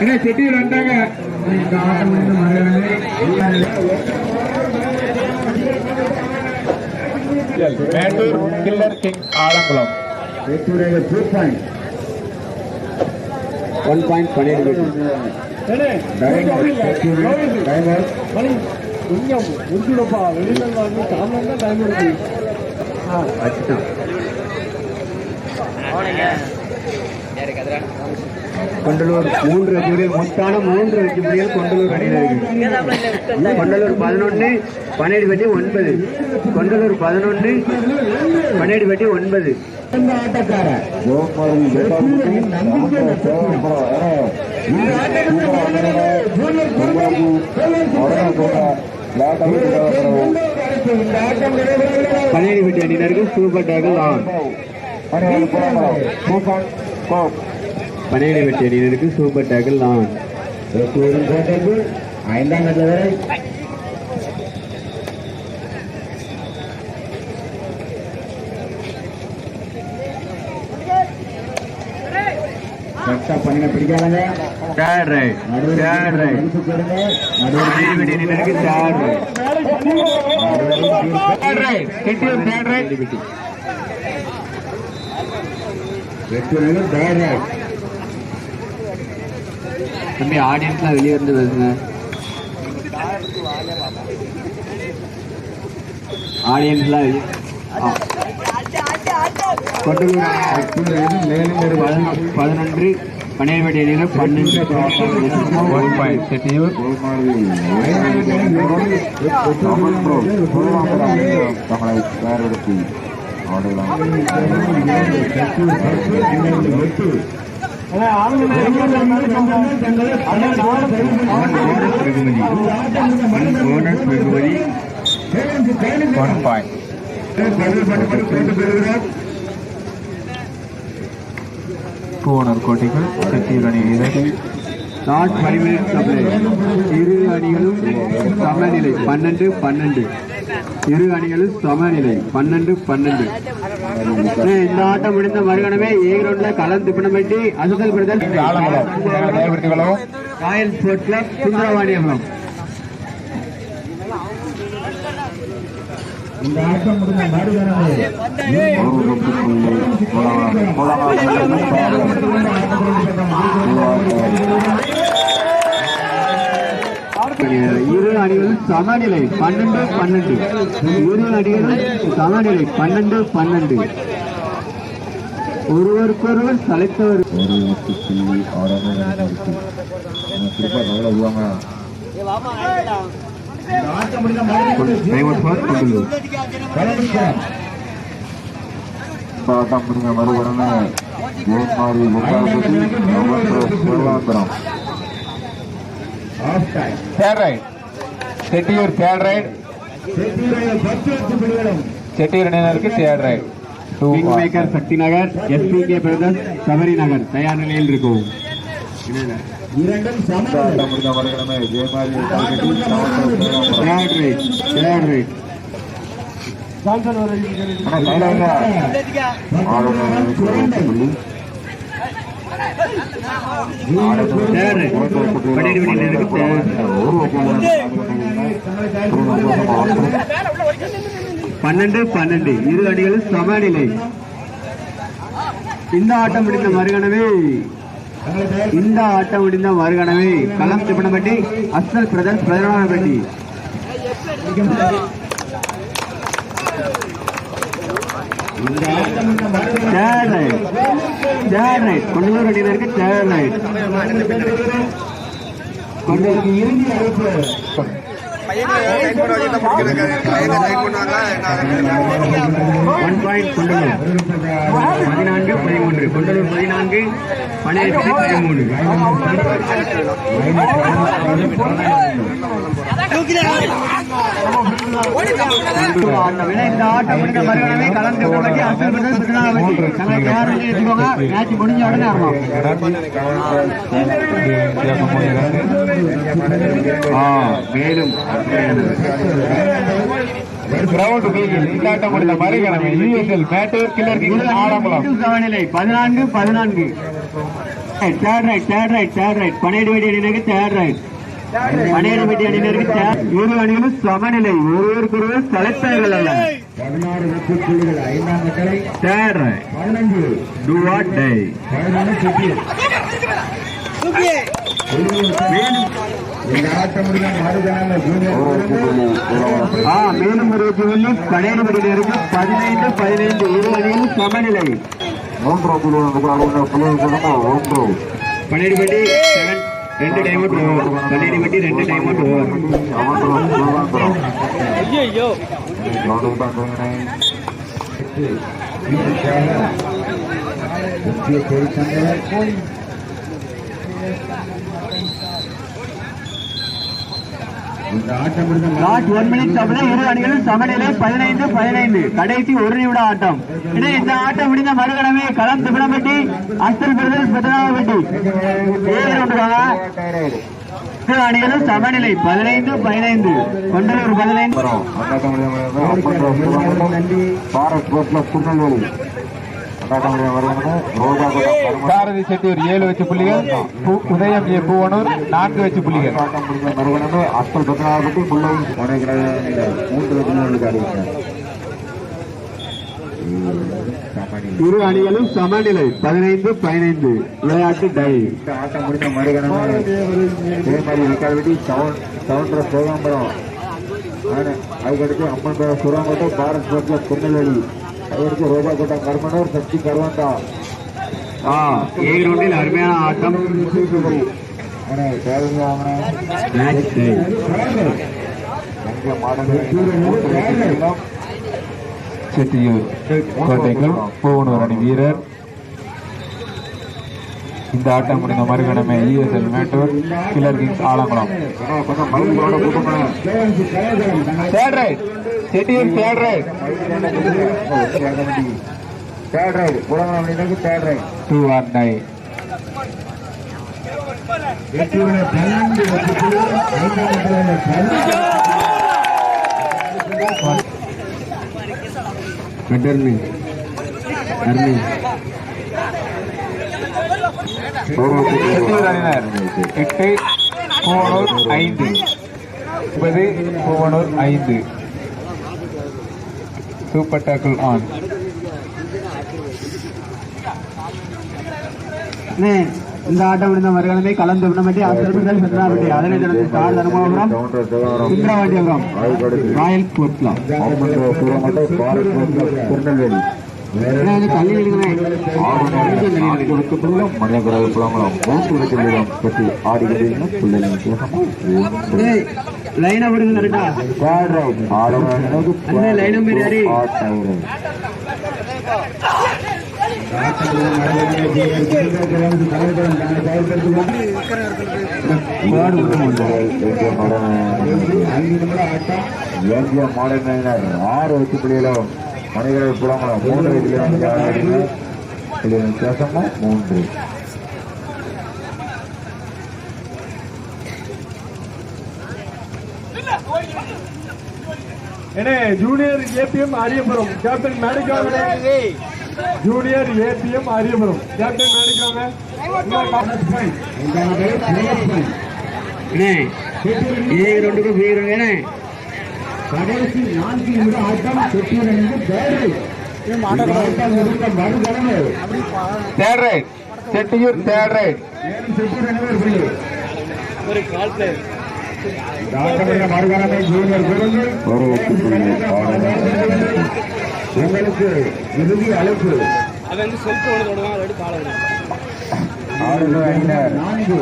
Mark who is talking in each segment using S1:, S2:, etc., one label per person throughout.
S1: ஏன்னா செட்டியில் வந்தாங்க Mettur killer king Alangulam.
S2: Two point
S3: one point பன்னெண்டு
S4: கொஞ்சம் முடிச்சுடப்பா வெளியில வந்து சாமான் தான் டைம் இருக்கு.
S3: வச்சுட்டான். கொண்டலூர் மூன்று வெற்றிகளில் மொத்தான மூன்று வெற்றிகளில் கொண்டலூர் அணியினருக்கு. கொண்டலூர் பதினொன்று பன்னெண்டு வெட்டி ஒன்பது. கொண்டலூர் பதினொன்று பன்னெண்டு வெட்டி ஒன்பது பன்னெண்டு வெட்டி அணியினருக்கு சூப்பர் டேக்கல் ஆன் பன்னெண்டு வெட்டி அணியினருக்கு சூப்பர்
S2: வெற்றியூரின் கோட்டைக்கு ஐந்தாம் இடத்துல வரை பிடிக்காதங்க
S3: தேர்ட் ரைட் தேர்ட் ரைட்
S2: மதிப்பு கொடுங்க
S3: பன்னெண்டு வெட்டி அணியினருக்கு third right
S1: Chettiyur third right
S2: வெற்றியூரில் பேட் ரைட்
S3: தம்பி ஆடியன்ஸ்லாம் வெளியே இருந்து பேசுங்க ஆடியன்ஸ்லாம் பதினொன்று பன்னிரண்டு அணியினர் பன்னெண்டு
S1: ஒன் வேறு செட்டியூர் ஒன் பாயிண்ட் பூவனூர் கோட்டைகள் செட்டியூர் அணி வீரர்
S3: லாஸ்ட் ஃபைவ் சப்ளை இரு அணிகளும் சமநிலை பன்னெண்டு பன்னெண்டு இரு அணிகளும் சமநிலை பன்னெண்டு பன்னெண்டு. இந்த ஆட்டம் முடிந்த மறுகணமே ஏ கிரவுண்ட்ல களம் Thippanampatti அசுதல் brother royal sports club Sundaravani Sundaravaniyapuram
S2: இந்த ஆட்டம் முடிந்த மறுகணமே
S3: இரு அணிகளும் சமநிலை பன்னெண்டு பன்னெண்டு. இரு அணிகளும் சமநிலை பன்னெண்டு பன்னெண்டு. ஒருவருக்கொருவர் சளைத்தவர்.
S2: ஒரு ஆட்டம் முடிந்த மறுகணமே
S3: Famous for
S1: Chettiyur third right
S2: வெற்றியூரில் பத்து வெற்றி புள்ளிகளும்
S1: செட்டியூர் அணியினருக்கு third right two
S3: king maker Sakthi Nagar SPK brothers Sabari Nagar தயார் நிலையில் இருக்கும்
S2: இரண்டும் சமநிலை
S3: பன்னெண்டு பன்னெண்டு. இரு அணிகளும் சமநிலை. இந்த ஆட்டம் முடிந்த மறுகணவே இந்த ஆட்டம் முடிந்த மறுகணவே களம் திப்பணப்பட்டி அஸ்தல் பிரதர்ஸ் பிரதமப்பட்டி
S2: இந்த ஆட்டம்
S3: third right third right Kondalur அணியினருக்கு தேர்ட் ரைட்
S2: கொண்டதுக்கு இறுதி அழைப்பு
S3: பதினான்கு பதிமூன்று கொண்டலூர் பதினான்கு பன்னிரெண்டு பதிமூன்று இந்த ஆட்டம் முடிந்த மறுகணமே கலந்து விடப்பட்டு அசல் பிரதேச திருநாளப்பட்டி தங்களை மேட்ச் முடிஞ்ச உடனே மேலும் பதினான்கு பதினான்கு third right third right third right பன்னெண்டு வெடி அணியினருக்கு தேர்ட் ரைட் பன்னெண்டு வெடி அணியினருக்கு. இரு அணிகளும் சமநிலை. ஒருவருக்கு ஒருவர் தலைத்தார்கள் அல்ல.
S2: பதினாறு வெற்றி புள்ளிகள் ஐந்தாம் கட்டளை
S3: ரைட்
S2: பதினஞ்சு.
S3: டூ வாட் டை
S2: பதினொன்று
S3: ஆ மேலும் ஒரு வெற்றி பன்னெண்டு வெடியினருக்கு பதினைந்து பதினைந்து இரு அணிகளும் சமநிலை. பன்னெண்டு வெட்டி செவன் ரெண்டு டைம் அவுட் ஓவர் பன்னெண்டு வெட்டி ரெண்டு டைம் அவுட் ஓவர்
S4: ஐயோ
S2: முக்கிய தொழிற்சங்கங்கள் இந்த ஆட்டம் முடிந்த
S3: லாஸ்ட் ஒன் மினிட் அப்படின்னா இரு அணிகளும் சமநிலை பதினைந்து பதினைந்து கடைசி ஒரு நிமிட ஆட்டம் இனி இந்த ஆட்டம் முடிந்த மறுகணமே களம் திபனப்பட்டி அஸ்தல் பிரதர்ஸ் பெத்தனாவப்பட்டி இரு அணிகளும் சமநிலை பதினைந்து பதினைந்து கொண்டலூர் பதினைந்து
S1: சாரதி செட்டியூர் ஏழு வச்சு புள்ளிகள் உதயம் ஏ பூவனூர் நான்கு வச்சு புள்ளிகள்.
S2: அறிவித்தார் சமணி
S3: இரு அணிகளும் சமநிலை பதினைந்து பதினைந்து. விளையாட்டு டை.
S2: ஆட்டம் முடிந்த மறுகணமே தேமாரி விக்கால்வெட்டி சவுண்ட் சிவகாம்பரம் அதுக்கடுத்து அம்மன் பேர சுரங்கோட்டை பாரத் ஸ்போர்ட்ல திருநெல்வேலி. அதுக்கடுத்து ரோஜாக்கோட்டை கர்மனூர் சக்தி கருவந்தா
S3: ஆ ஏ கிரவுண்டில் அருமையான ஆட்டம்.
S1: செட்டியூர் கோட்டைகள் பூவனூர் அணி வீரர். இந்த ஆட்டம் முடிந்த மறுகணமே ESL Mettur killer kings Alangulam. Chettiyur third raid
S2: third raid Pulangulam அணியினருக்கு third raid
S1: do or nine
S2: பன்னெண்டு
S1: எட்டு பூவனூர் ஐந்து. ஒன்பது பூவனூர் ஐந்து. சூப்பர் டேக்கிள் ஆன்
S3: அண்ணே, இந்த ஆட்டம் முடிந்த மறுகாலமே கலந்து விடமாட்டி சந்திராபட்டி அதனை ஸ்டார் தர்மபுரம் ராயல் கோட்லா
S2: திருநெல்வேலி.
S3: அண்ணே, இது
S2: மூன்று வெற்றிகளிடம் பற்றி ஆடுகிறீர்கள்
S3: லைனா விடுங்க கரெக்டா அண்ணே,
S2: ஆறு வச்சு பிள்ளைகளும் மணிகள் புலங்குளம் மூன்று வெற்றிகளும் வித்தியாசமும் மூன்று.
S4: என்ன junior APM Ariyapuram captain மேடிக்காங்க junior APM Ariyapuram captain
S3: A ரெண்டுக்கும் பி ரெண்டு அண்ணே.
S2: கடைசி நான்கு நிமிட ஆட்டம் முடிந்த மறுகணமே
S1: third raid Chettiyur third raid
S2: ரெண்டு
S4: ஒரு கால் பிளேயர்
S2: உங்களுக்கு இறுதி அழைப்பு.
S4: அவன் செல்ஃபி ஒன்று தொடுவான்
S2: நான்கு.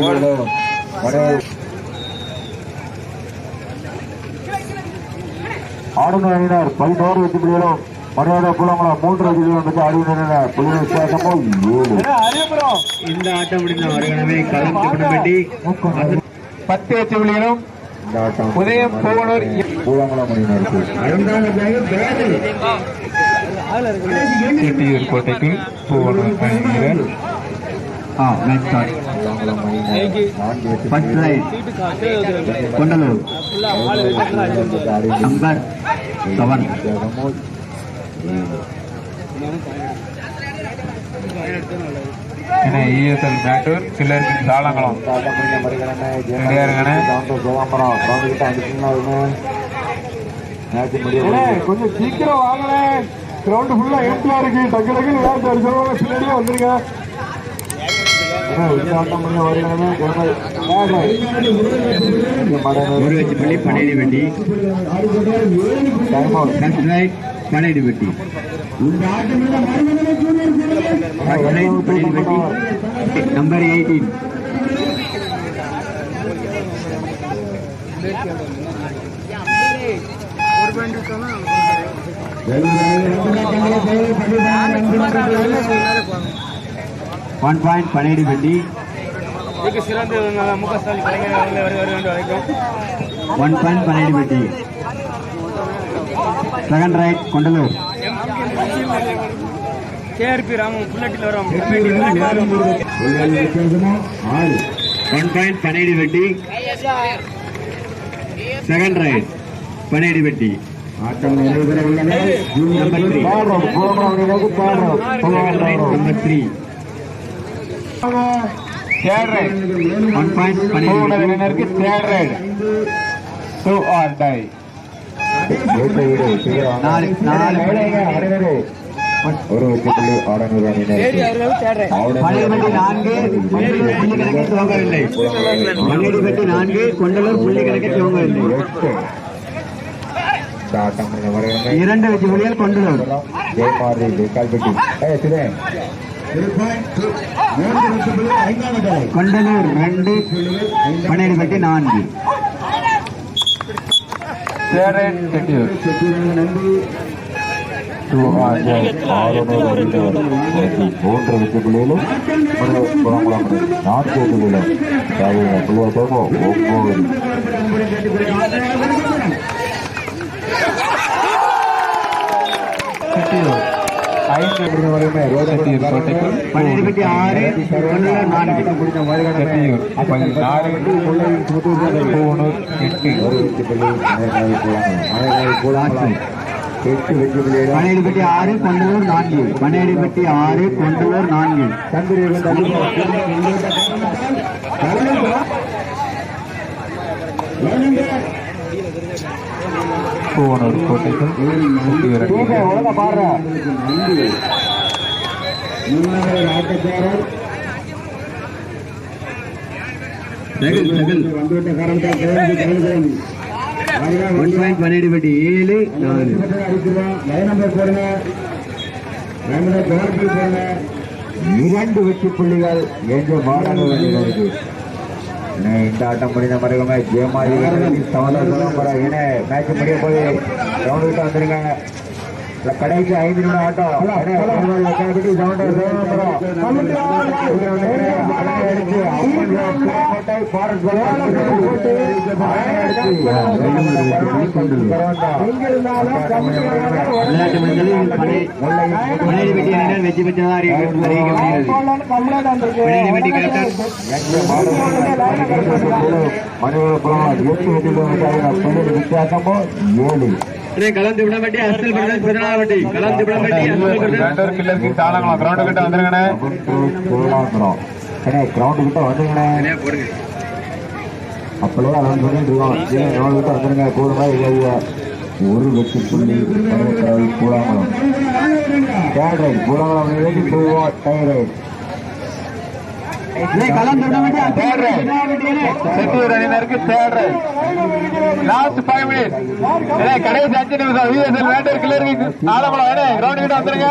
S2: ஏழு அணியினர் பதினோரு வெற்றிகளும் மரியாதை புலங்குளம் மூன்று வெற்றிகளும் பெற்று அறிவினர் புள்ளி வித்தியாசமோ ஏழு.
S4: அரியபுரம்
S3: இந்த ஆட்டம் முடிந்த மறுகணமே களம்
S1: பத்து வச்சு புள்ளிகளும் உதயம் பூவனூர் செட்டியூர் கோட்டைக்கு பூவனூர் வீரர்
S3: ஆ match first raid Kondalur number seven
S1: ESL Mettur Salangulam
S2: கிட்ட
S4: கொஞ்சம் சீக்கிரம் வாங்கல கிரவுண்ட் ஃபுல்லா எம்டியா இருக்கு டக்கு டக்குன்னு விளையாட்டு அடிச்சவங்க பின்னாடியே வந்துருங்க
S2: இந்த ஆட்டம் முடிஞ்ச
S3: ஒரு வச்சு பள்ளி பனையடி வெட்டி
S2: டைம் அவுட்
S3: வெட்டி வெட்டி number eighteen one point Panaiyadi வெட்டி ஒன் பாயிண்ட் பனையடி வெட்டி second raid Kondalur
S5: KRP Raman புல்லட்டில் வரும்.
S3: ஒன் பாயிண்ட் பனையடி வெட்டி செகண்ட் ரைட் பனையடி வெட்டி
S2: ஆட்டம் நிறைவேற உள்ளது
S3: number three number three
S1: third raid
S3: one point
S1: raid do or die
S3: நாலு
S2: ஒரு வச்சுப்புள்ளி ஆடனூர் அணியினர்
S3: நான்கு புள்ளி கணக்கை துவங்கவில்லை பனையடி நான்கு கொண்டலூர் புள்ளி கணக்கை துவங்கவில்லை இரண்டு வெற்றி புள்ளிகள் கொண்டலூர்
S2: ஜெயமாரி
S3: கொண்டலூர் ரெண்டு பனையடி வெட்டி நான்கு
S1: third raid Chettiyur do or die
S2: ஆறுநூறு அணியினர் மூன்று வச்சுப்புள்ளியிலும் புறங்குளம் நான்கு வச்சுப்புள்ளிலும் புள்ளியை போகும் ஒவ்வொரு
S1: செட்டியூர் ஐந்து செட்டியூர் கோட்டைக்குள்
S3: பனையடி வெட்டி ஆறு கொண்டலூர் நான்கு
S1: செட்டியூர் பதினாறு பூனூர் எட்டு
S2: ஒரு வச்சுப்புள்ளி மலைநாள் கூழாங்குளம் மலைநாள் கூழாங்குளம் எட்டு வச்சுப்புள்ளியிலும்
S3: பனையடி வெட்டி ஆறு கொண்டலூர் நான்கு பனையடி வெட்டி ஆறு கொண்டலூர் நான்கு
S1: பூவனூர்
S3: பாயிண்ட் பன்னெண்டு பட்டி ஏழு நாலு.
S2: இரண்டு வெற்றி புள்ளிகள் என்று இனி இந்த ஆட்டம் முடிந்த மருகமே ஜெயமாரி மேட்ச் முடிய போது வந்துருங்க இல்ல, கடைசி ஐந்து நிமிடம் ஆட்டம்
S3: விளையாட்டு மண்டலில் பனையடி வெட்டி அணியினர் வெற்றி பெற்றதாக அறிவிக்க- அறிவிக்கப்படுகிறது கேப்டன்
S2: வித்தியாசமோ ஏழு
S3: கலந்து கலந்து
S1: கிரவுண்டு கிட்ட வந்துருங்கண்ணே
S2: கிரவுண்ட் கிட்ட வந்துருங்கண்ணே கிட்ட வந்துருங்க ஒரு வெற்றி புள்ளி பருவக்கடவுள் கூடாங்குளம் தேர்ட் ரைட் கூடாங்குளம் நிலைக்கு
S3: விடப்பட்டி
S1: தேர்ட் ரைட் கடைசி அஞ்சு நிமிஷம். யூஎஸ்எல் மேட்டூர் சாலங்குளம் ஏன்னா கிரவுண்டு கிட்ட வந்துருங்க.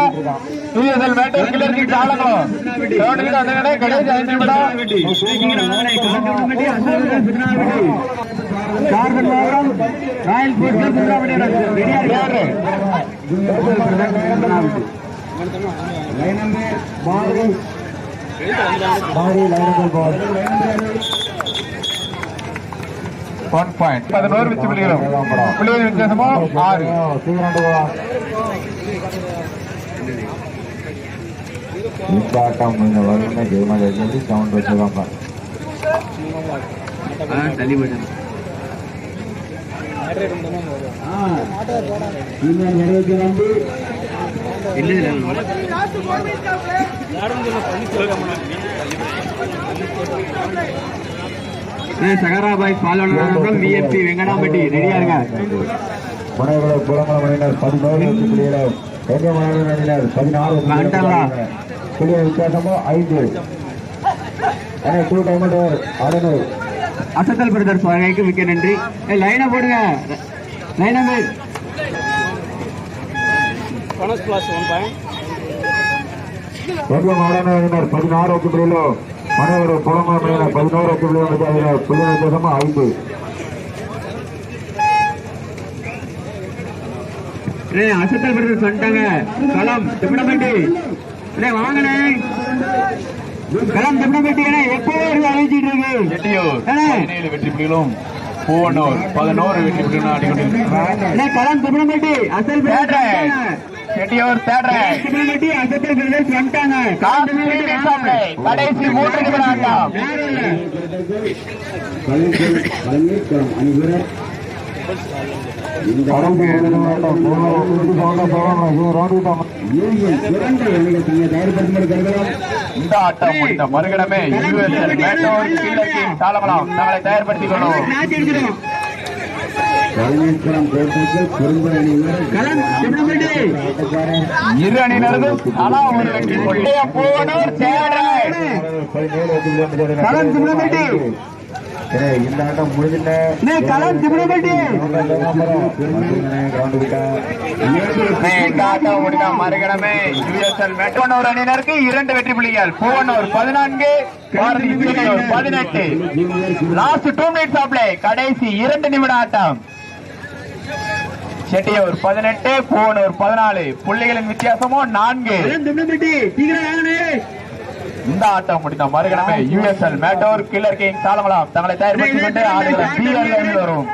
S1: USL Mettur killer king Salangulam ground கிட்ட வந்துருங்கண்ணே கடைசி அஞ்சு நிமிடம்
S3: royal sports
S1: third raid one point பதினோரு வச்சு புள்ளிகளும் புள்ளிகள் வித்தியாசமோ ஆறு
S2: இந்த வருமே ஜெயமாலி சவுண்ட் வச்சுருக்காங்க
S3: தள்ளி போட்டேன் சகராபாய் பாலவனம் விஎம்பி வெங்கடாம்பட்டி ரெடியா இருங்க.
S2: மனைவிகளை புறமல மணியினர் பதினோரு எங்க மனைவி அணியினர் பதினாறு? புள்ளிய வித்தியாசமோ? ஐந்து. டூ டைம் அடனூர்
S3: அசத்தல் பிரதர்ஸ் வகைக்கு மிக்க நன்றி. லைனை போடுங்க. லைனை போய்.
S2: பதினாறு மனைவிகளை புறமல மணியினர் பதினோரு புள்ளிகள் புள்ளிய வித்தியாசமோ ஐந்து.
S3: அண்ணே அசத்தல் பிரதர்ஸ் வந்துட்டாங்க களம் அண்ணே வாங்கண்ணே. களம் எப்பவே இருந்து அழைச்சிட்டு இருக்கு?
S1: பதினேழு வெற்றி புள்ளிகளும் பூவனூர் பதினோரு வெற்றி புள்ளிகளும் ஆடிக்கொண்டிருக்கிறார்
S3: களம் திப்பனம்பட்டி அசல்
S1: செட்டியூர் தேடுறேன்.
S3: அசத்தல் வந்துட்டாங்க.
S1: கடைசி மூன்று நிமிட ஆட்டம். இந்த ஆட்டம் முடிந்த மறுகணமே யுஎஸ்எல் மேட்டோர் கில்லர் கிங் சாலமலாம் தங்களை தயார்படுத்திக் கொள்ளும் இரு அணியினரும் தலா ஒரு வெற்றி
S2: இந்த ஆட்டம்
S1: மறுகணமே. மேட்டோனூர் அணியினருக்கு இரண்டு வெற்றி புள்ளிகள். பூவனூர் பதினான்கு பதினெட்டு. Last two minutes of play கடைசி இரண்டு நிமிட ஆட்டம். செட்டியூர் பதினெட்டு பூவனூர் பதினாலு. புள்ளிகளின் வித்தியாசமோ நான்கு
S3: களம் திப்பனம்பட்டி சீக்கிரம் வாங்கண்ணே
S1: இந்த ஆட்டம் முடிந்த மறுகணமே யுஎஸ்எல் மேட்டோர் கில்லர் கிங் சாலமலாம் தங்களை தயார்படுத்திக் கொண்டு ஆடுகிற அணியில் வரும்.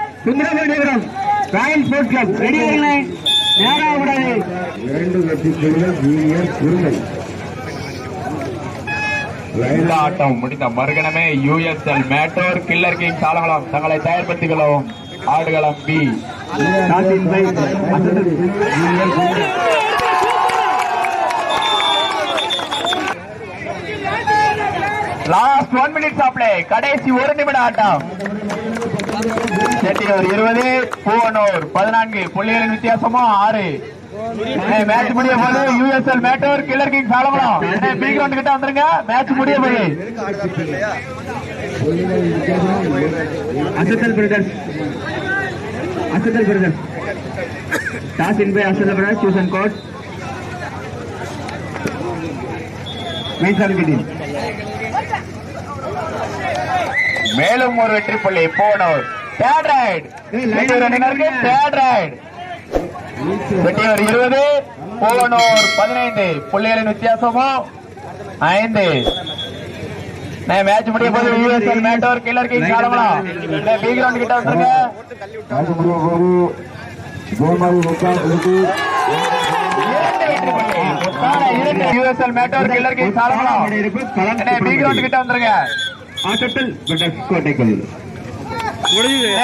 S3: ராயல் ஸ்போர்ட்ஸ் கிளப் ரெடி
S2: இரண்டு ஜூனியர் குருமை.
S1: ஆட்டம் முடிந்த மறுகணமே யுஎஸ்எல் மேட்டோர் கில்லர் கிங் சாலமலாம் தங்களை தயார்படுத்திக் கொள்ளவும் ஆடுகளம் பி
S3: நாட்டின் by Asathal
S1: last one minutes of play கடைசி ஒரு நிமிட ஆட்டம். செட்டியூர் இருபது பூவனூர் பதினான்கு புள்ளிகளின் வித்தியாசமும் ஆறு. மேட்ச் முடிய போது யூஎஸ்எல் மேட்டோர் கில்லர் கிங் சாலமலம் பி கிரவுண்ட் கிட்ட வந்துருங்க. மேட்ச் முடிய போது.
S3: Asathal brothers Asathal brothers toss in by Asathal brothers tuition கோட் மீன்சாமி கிட்டி
S1: மேலும் ஒரு வெற்றி புள்ளி Poovanur third raid third raid Chettiyur இருபது பூவனூர் பதினைந்து புள்ளிகளின் வித்தியாசமோ ஐந்து மேட்ச் முடிய போது USL Mettur killer king B ground கிட்ட வந்துருங்க
S2: முடிய போது கோமாரி இருக்கு
S1: யூஎஸ்எல் மேட்டோர் கில்லர் கிங் சாலமலாம் பி கிரவுண்ட் கிட்ட வந்துருங்க
S3: அசத்தல் பிரதர்ஸ் கோட்டைக்குள்
S5: முடியுது